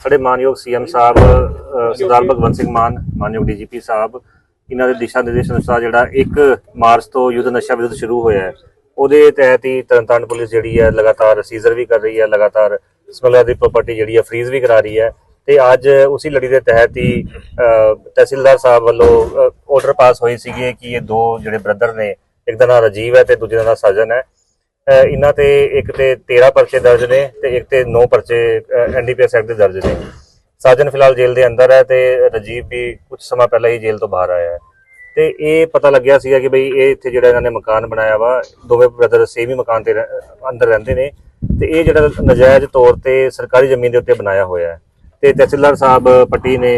ਸਾਡੇ ਮਾਨਯੋਗ ਸੀਐਮ ਸਾਹਿਬ ਸਰਦਾਰ ਭਗਵੰਤ ਸਿੰਘ ਮਾਨ, ਮਾਨਯੋਗ ਡੀਜੀਪੀ ਸਾਹਿਬ, ਇਹਨਾਂ ਦੇ ਦਿਸ਼ਾ ਨਿਰਦੇਸ਼ ਅਨੁਸਾਰ ਜਿਹੜਾ 1 ਮਾਰਚ ਤੋਂ ਯੁੱਧ ਨਸ਼ਾ ਵਿਰੁੱਧ ਸ਼ੁਰੂ ਹੋਇਆ ਹੈ, ਉਹਦੇ ਤਹਿਤ ਹੀ ਤਰਨਤਾਰਨ ਪੁਲਿਸ ਜਿਹੜੀ ਹੈ ਲਗਾਤਾਰ ਸੀਜ਼ਰ ਵੀ ਕਰ ਰਹੀ ਹੈ, ਲਗਾਤਾਰ ਸਮਗਲਰ ਦੀ ਪ੍ਰਾਪਰਟੀ ਜਿਹੜੀ ਹੈ ਫ੍ਰੀਜ਼ ਵੀ ਕਰਾ ਰਹੀ ਹੈ ਤੇ ਅੱਜ ਉਸੇ ਲੜੀ ਦੇ ਤਹਿਤ ਹੀ ਤਹਿਸੀਲਦਾਰ ਸਾਹਿਬ ਵੱਲੋਂ ਆਰਡਰ ਪਾਸ ਹੋਈ ਸੀਗੇ ਕਿ ਇਹ ਦੋ ਜਿਹੜੇ ਬ੍ਰਦਰ ਨੇ, ਇੱਕ ਦਾ ਨਾਮ ਰਾਜੀਵ ਹੈ ਤੇ ਦੂਜੇ ਦਾ ਨਾਮ ਸਜਨ ਹੈ। ਇਹਨਾਂ ਤੇ ਇੱਕ ਤੇ 13 ਪਰਚੇ ਦਰਜ ਨੇ ਤੇ ਇੱਕ ਤੇ 9 ਪਰਚੇ ਐਨਡੀਪੀਐਸ ਐਕਟ ਦੇ ਦਰਜ ਨੇ। ਸਾਜਨ ਫਿਲਹਾਲ ਜੇਲ੍ਹ ਦੇ ਅੰਦਰ ਹੈ ਤੇ ਰਾਜੀਵ ਵੀ ਕੁਝ ਸਮਾਂ ਪਹਿਲਾਂ ਹੀ ਜੇਲ੍ਹ ਤੋਂ ਬਾਹਰ ਆਇਆ ਹੈ। ਤੇ ਇਹ ਪਤਾ ਲੱਗਿਆ ਸੀਗਾ ਕਿ ਬਈ ਇਹ ਇੱਥੇ ਜਿਹੜਾ ਇਹਨਾਂ ਨੇ ਮਕਾਨ ਬਣਾਇਆ ਵਾ, ਦੋਵੇਂ ਬ੍ਰਦਰ ਸੇਮ ਹੀ ਮਕਾਨ ਤੇ ਅੰਦਰ ਰਹਿੰਦੇ ਨੇ। ਤੇ ਇਹ ਜਿਹੜਾ ਨਜਾਇਜ਼ ਤੌਰ ਤੇ ਸਰਕਾਰੀ ਜ਼ਮੀਨ ਦੇ ਉੱਤੇ ਬਣਾਇਆ ਹੋਇਆ ਹੈ। ਤੇ ਤਹਿਸੀਲਦਾਰ ਸਾਹਿਬ ਪੱਟੀ ਨੇ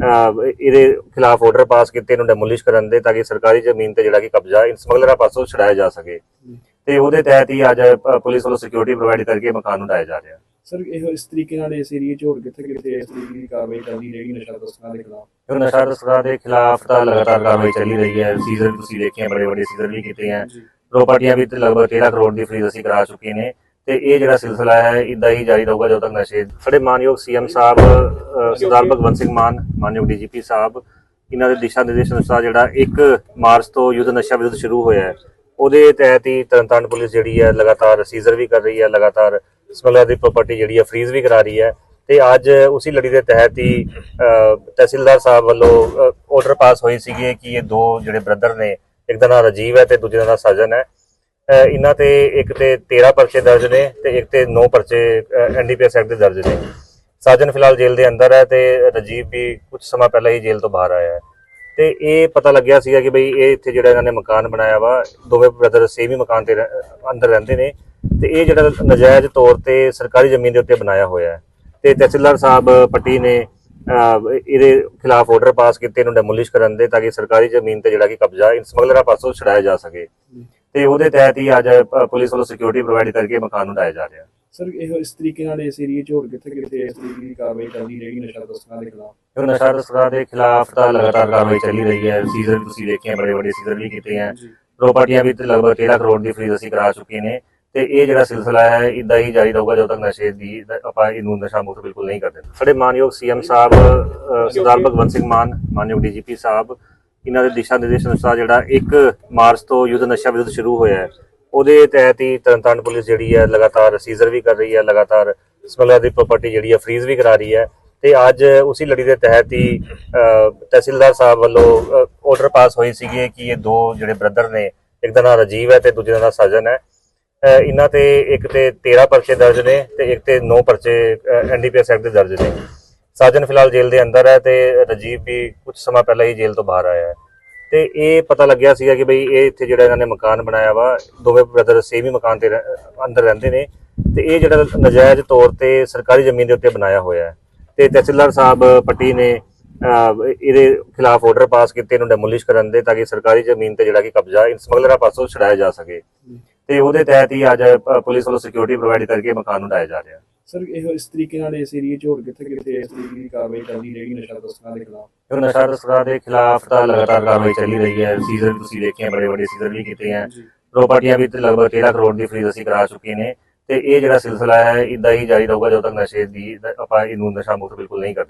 ਇਹਦੇ ਖਿਲਾਫ ਆਰਡਰ ਪਾਸ ਕੀਤੇ, ਇਹਨੂੰ ਡੈਮੋਲਿਸ਼ ਕਰਨ ਦੇ ਤਾਂ ਕਿ ਸਰਕਾਰੀ ਜ਼ਮੀਨ ਤੇ ਜਿਹੜਾ ਕਿ ਕਬਜ਼ਾ ਇਨ ਸਮਗਲਰਾਂ ਪਾਸੋਂ ਛਡਾਇਆ ਜਾ ਸਕੇ। ਤੇ ਉਹਦੇ ਤਹਿਤ ਹੀ ਅੱਜ ਪੁਲਿਸ ਵੱਲੋਂ ਸਿਕਿਉਰਿਟੀ ਪ੍ਰੋਵਾਈਡ ਕਰਕੇ ਮਕਾਨ ਨੂੰ ਢਾਇਆ ਜਾ ਰਿਹਾ। ਸਰ ਇਹ ਇਸ ਤਰੀਕੇ ਨਾਲ ਇਸ ਏਰੀਏ 'ਚ ਹੋਰ ਕਿੱਥੇ ਕਿੱਥੇ ਇਸ ਤਰੀਕੇ ਦੀ ਕਾਰਵਾਈ ਚੱਲਦੀ ਰਹੇਗੀ ਨਸ਼ਾ ਤਸਕਰਾਂ ਦੇ ਖਿਲਾਫ? ਜੋ ਨਸ਼ਾ ਤਸਕਰਾਂ ਦੇ ਖਿਲਾਫ ਤਾਂ ਲਗਾਤਾਰ ਕਾਰਵਾਈ ਚੱਲੀ ਰਹੀ ਹੈ। ਸੀਜ਼ਰ ਤੁਸੀਂ ਦੇਖੇ ਬੜੇ ਬੜੇ ਸੀਜ਼ਰ ਵੀ ਕੀਤੇ ਹੈ ਪ੍ਰਾਪਰਟੀਆਂ ਵੀ ਤੇ ਲਗਭਗ 13 ਕਰੋੜ ਦੀ ਫਰੀਜ਼ ਅਸੀਂ ਕਰਾ ਚੁੱਕੇ ਨੇ। ਤੇ ਇਹ ਜਿਹੜਾ ਸਿਲਸਿਲਾ ਹੈ ਇਦਾਂ ਹੀ ਜਾਰੀ ਰਹੂਗਾ ਜਦੋਂ ਤੱਕ ਨਸ਼ੇ ਸਾਡੇ ਮਾਨਯੋਗ ਸੀਐਮ ਸਾਹਿਬ ਸਰਦਾਰ ਭਗਵੰਤ ਸਿੰਘ ਮਾਨ ਮਾਨਯੋਗ ਡੀਜੀਪੀ ਸਾਹਿਬ ਇਹਨਾਂ ਦੇ ਦਿਸ਼ਾ ਨਿਰਦੇਸ਼ ਅਨੁਸਾਰ ਜਿਹੜਾ 1 ਮਾਰਚ ਤੋਂ ਯੁੱਧ ਨਸ਼ਾ ਵਿਰੁੱਧ ਸ਼ੁਰੂ ਹੋਇਆ ਹੈ ਉਹਦੇ ਤਹਿਤ ਹੀ ਤਰਨਤਾਰਨ ਪੁਲਿਸ ਜਿਹੜੀ ਹੈ ਲਗਾਤਾਰ ਸੀਜ਼ਰ ਵੀ ਕਰ ਰਹੀ ਹੈ ਲਗਾਤਾਰ ਸਮਗਲਰ ਦੀ ਪ੍ਰਾਪਰਟੀ ਜਿਹੜੀ ਹੈ ਫ੍ਰੀਜ਼ ਵੀ ਕਰਾ ਰਹੀ ਹੈ ਤੇ ਅੱਜ ਉਸੇ ਲੜੀ ਦੇ ਤਹਿਤ ਹੀ ਤਹਿਸੀਲਦਾਰ ਸਾਹਿਬ ਵੱਲੋਂ ਆਰਡਰ ਪਾਸ ਹੋਈ ਸੀਗੀ ਕਿ ਇਹ ਦੋ ਜਿਹੜੇ ਬ੍ਰਦਰ ਨੇ, ਇੱਕ ਦਾ ਨਾਮ ਰਾਜੀਵ ਹੈ ਤੇ ਦੂਜੇ ਦਾ ਨਾਮ ਸਾਜਨ ਹੈ। ਇਹਨਾਂ ਤੇ ਇੱਕ ਤੇ 13 ਪਰਚੇ ਦਰਜ ਨੇ ਤੇ ਇੱਕ ਤੇ 9 ਪਰਚੇ ਐਨਡੀਪੀਐਸ ਐਕਟ ਦੇ ਦਰਜ ਨੇ। ਸਾਜਨ ਫਿਲਹਾਲ ਜੇਲ੍ਹ ਦੇ ਅੰਦਰ ਹੈ ਤੇ ਰਾਜੀਵ ਵੀ ਕੁਝ ਸਮਾਂ ਪਹਿਲਾਂ ਹੀ ਜੇਲ੍ਹ ਤੋਂ ਬਾਹਰ ਆਇਆ ਹੈ। ਤੇ ਇਹ ਪਤਾ ਲੱਗਿਆ ਸੀਗਾ ਕਿ ਬਈ ਇਹ ਇੱਥੇ ਜਿਹੜਾ ਇਹਨਾਂ ਨੇ ਮਕਾਨ ਬਣਾਇਆ ਵਾ ਦੋਵੇਂ ਬ੍ਰਦਰ ਸੇਮ ਹੀ ਮਕਾਨ ਤੇ ਰਹਿ- ਅੰਦਰ ਰਹਿੰਦੇ ਨੇ ਤੇ ਇਹ ਜਿਹੜਾ ਨਜਾਇਜ਼ ਤੌਰ ਤੇ ਸਰਕਾਰੀ ਜ਼ਮੀਨ ਦੇ ਉੱਤੇ ਬਣਾਇਆ ਹੋਇਆ ਹੈ। ਤੇ ਤਹਿਸੀਲਦਾਰ ਸਾਹਿਬ ਪੱਟੀ ਨੇ ਅ, ਇਹਦੇ ਖਿਲਾਫ ਆਰਡਰ ਪਾਸ ਕੀਤੇ ਇਹਨੂੰ ਡੈਮੋਲਿਸ਼ ਕਰਨ ਦੇ ਤਾਂ ਕਿ ਸਰਕਾਰੀ ਜ਼ਮੀਨ ਤੇ ਜਿਹੜਾ ਕਿ ਕਬਜ਼ਾ ਇਨ ਸਮਗਲਰਾਂ ਪਾਸੋਂ ਛਡਾਇਆ ਜਾ ਸਕੇ। ਤੇ ਉਹਦੇ ਤਹਿਤ ਹੀ ਅੱਜ ਅ, ਪੁਲਿਸ ਵੱਲੋਂ ਸਿਕਿਉਰਿਟੀ ਪ੍ਰੋਵਾਈਡ ਕਰਕੇ ਮਕਾਨ ਨੂੰ ਢਾਇਆ ਜਾ ਰਿਹਾ। ਸਰ ਇਹ ਇਸ ਤਰੀਕੇ ਨਾਲ ਇਸ ਏਰੀਏ 'ਚ ਹੋਰ ਕਿੱਥੇ ਕਿੱਥੇ ਇਸ ਤਰੀਕੇ ਦੀ ਕਾਰਵਾਈ ਚੱਲਦੀ ਰਹੇਗੀ ਨਸ਼ਾ ਤਸਕਰਾਂ ਦੇ ਖਿਲਾਫ? ਜੋ ਨਸ਼ਾ ਤਸਕਰਾਂ ਦੇ ਖਿਲਾਫ ਤਾਂ ਲਗਾਤਾਰ ਕਾਰਵਾਈ ਚੱਲੀ ਰਹੀ ਹੈ। ਸੀਜ਼ਰ ਵੀ ਤੁਸੀਂ ਦੇਖੇ ਬੜੇ ਬੜੇ ਸੀਜ਼ਰ ਵੀ ਕੀਤੇ ਹੈ ਪ੍ਰਾਪਰਟੀਆਂ ਵੀ ਤੇ ਲਗਭਗ 13 ਕਰੋੜ ਦੀ ਫਰੀਜ਼ ਅਸੀਂ ਕਰਾ ਚੁੱਕੇ ਨੇ। ਤੇ ਇਹ ਜਿਹੜਾ ਸਿਲਸਿਲਾ ਹੈ ਇਦਾਂ ਹੀ ਜਾਰੀ ਰਹੂਗਾ ਜਦੋਂ ਤੱਕ ਨਸ਼ੇ ਦੀ ਆਪਾਂ ਇਹਨੂੰ ਨਸ਼ਾ ਮੁਕਤ ਬਿਲਕੁਲ ਨਹੀਂ ਕਰਦੇ ਸਾਡੇ ਮਾਨਯੋਗ ਸੀਐਮ ਸਾਹਿਬ ਸਰਦਾਰ ਭਗਵੰਤ ਸਿੰਘ ਮਾਨ ਮਾਨਯੋਗ ਡੀਜੀਪੀ ਸਾਹਿਬ ਇਹਨਾਂ ਦੇ ਦਿਸ਼ਾ ਨਿਰਦੇਸ਼ ਅਨੁਸਾਰ ਜਿਹੜਾ 1 ਮਾਰਚ ਤੋਂ ਯੁੱਧ ਨਸ਼ਾ ਵਿਰੁੱਧ ਸ਼ੁਰੂ ਹੋਇਆ ਹੈ ਉਹਦੇ ਤਹਿਤ ਹੀ ਤਰਨਤਾਰਨ ਪੁਲਿਸ ਜਿਹੜੀ ਹੈ ਲਗਾਤਾਰ ਸੀਜ਼ਰ ਵੀ ਕਰ ਰਹੀ ਹੈ, ਲਗਾਤਾਰ ਸਮਗਲਰ ਦੀ ਪ੍ਰਾਪਰਟੀ ਜਿਹੜੀ ਹੈ ਫ੍ਰੀਜ਼ ਵੀ ਕਰਾ ਰਹੀ ਹੈ ਤੇ ਅੱਜ ਉਸੇ ਲੜੀ ਦੇ ਤਹਿਤ ਹੀ ਤਹਿਸੀਲਦਾਰ ਸਾਹਿਬ ਵੱਲੋਂ ਆਰਡਰ ਪਾਸ ਹੋਈ ਸੀਗੀ ਕਿ ਇਹ ਦੋ ਜਿਹੜੇ ਬ੍ਰਦਰ ਨੇ, ਇੱਕ ਦਾ ਨਾਮ ਰਾਜੀਵ ਹੈ ਤੇ ਦੂਜੇ ਦਾ ਨਾਮ ਸਾਜਨ ਹੈ। ਇਹਨਾਂ ਤੇ ਇੱਕ ਤੇ 13 ਪਰਚੇ ਦਰਜ ਨੇ ਤੇ ਇੱਕ ਤੇ 9 ਪਰਚੇ ਐਨਡੀਪੀਐਸ ਐਕਟ ਦੇ ਦਰਜ ਨੇ। ਸਾਜਨ ਫਿਲਹਾਲ ਜੇਲ੍ਹ ਦੇ ਅੰਦਰ ਹੈ ਤੇ ਰਾਜੀਵ ਵੀ ਕੁਝ ਸਮਾਂ ਪਹਿਲਾਂ ਹੀ ਜੇਲ੍ਹ ਤੋਂ ਬਾਹਰ ਆਇਆ ਹੈ। ਤੇ ਇਹ ਪਤਾ ਲੱਗਿਆ ਸੀਗਾ ਕਿ ਬਈ ਇਹ ਇੱਥੇ ਜਿਹੜਾ ਇਹਨਾਂ ਨੇ ਮਕਾਨ ਬਣਾਇਆ ਵਾ ਦੋਵੇਂ ਬ੍ਰਦਰ ਸੇਮ ਹੀ ਮਕਾਨ ਤੇ ਰਹਿ- ਅੰਦਰ ਰਹਿੰਦੇ ਨੇ। ਤੇ ਇਹ ਜਿਹੜਾ ਨਜਾਇਜ਼ ਤੌਰ ਤੇ ਸਰਕਾਰੀ ਜ਼ਮੀਨ ਦੇ ਉੱਤੇ ਬਣਾਇਆ ਹੋਇਆ ਹੈ। ਤੇ ਤਹਿਸੀਲਦਾਰ ਸਾਹਿਬ ਪੱਟੀ ਨੇ ਅ, ਇਹਦੇ ਖਿਲਾਫ ਆਰਡਰ ਪਾਸ ਕੀਤੇ ਇਹਨੂੰ ਡੈਮੋਲਿਸ਼ ਕਰਨ ਦੇ ਤਾਂ ਕਿ ਸਰਕਾਰੀ ਜ਼ਮੀਨ ਤੇ ਜਿਹੜਾ ਕਿ ਕਬਜ਼ਾ ਇਨ ਸਮਗਲਰਾਂ ਪਾਸੋਂ ਛਡਾਇਆ ਜਾ ਸਕੇ। ਤੇ ਉਹਦੇ ਤਹਿਤ ਹੀ ਅੱਜ ਅ, ਪੁਲਿਸ ਵੱਲੋਂ ਸਿਕਿਉਰਿਟੀ ਪ੍ਰੋਵਾਈਡ ਕਰਕੇ ਮਕਾਨ ਨੂੰ ਢਾਇਆ ਜਾ ਰਿਹਾ। ਸਰ ਇਹ ਇਸ ਤਰੀਕੇ ਨਾਲ ਇਸ ਏਰੀਏ 'ਚ ਹੋਰ ਕਿੱਥੇ ਕਿੱਥੇ ਇਸ ਤਰੀਕੇ ਦੀ ਕਾਰਵਾਈ ਚੱਲਦੀ ਰਹੇਗੀ ਨਸ਼ਾ ਤਸਕਰਾਂ ਦੇ ਖਿਲਾਫ? ਜੋ ਨਸ਼ਾ ਤਸਕਰਾਂ ਦੇ ਖਿਲਾਫ ਤਾਂ ਲਗਾਤਾਰ ਕਾਰਵਾਈ ਚੱਲੀ ਰਹੀ ਹੈ। ਸੀਜ਼ਰ ਵੀ ਤੁਸੀਂ ਦੇਖੇ ਬੜੇ ਬੜੇ ਸੀਜ਼ਰ ਵੀ ਕੀਤੇ ਹੈ ਪ੍ਰਾਪਰਟੀਆਂ ਵੀ ਤੇ ਲਗਭਗ 13 ਕਰੋੜ ਦੀ ਫਰੀਜ਼ ਅਸੀਂ ਕਰਾ ਚੁੱਕੇ ਨੇ। ਤੇ ਇਹ ਜਿਹੜਾ ਸਿਲਸਿਲਾ ਹੈ ਇਦਾਂ ਹੀ ਜਾਰੀ ਰਹੂਗਾ ਜਦੋਂ ਤੱਕ ਨਸ਼ੇ ਦੀ ਆਪਾਂ ਇਹਨੂੰ ਨਸ਼ਾ ਮੁਕਤ ਬਿਲਕੁਲ ਨਹੀਂ ਕਰਦੇ।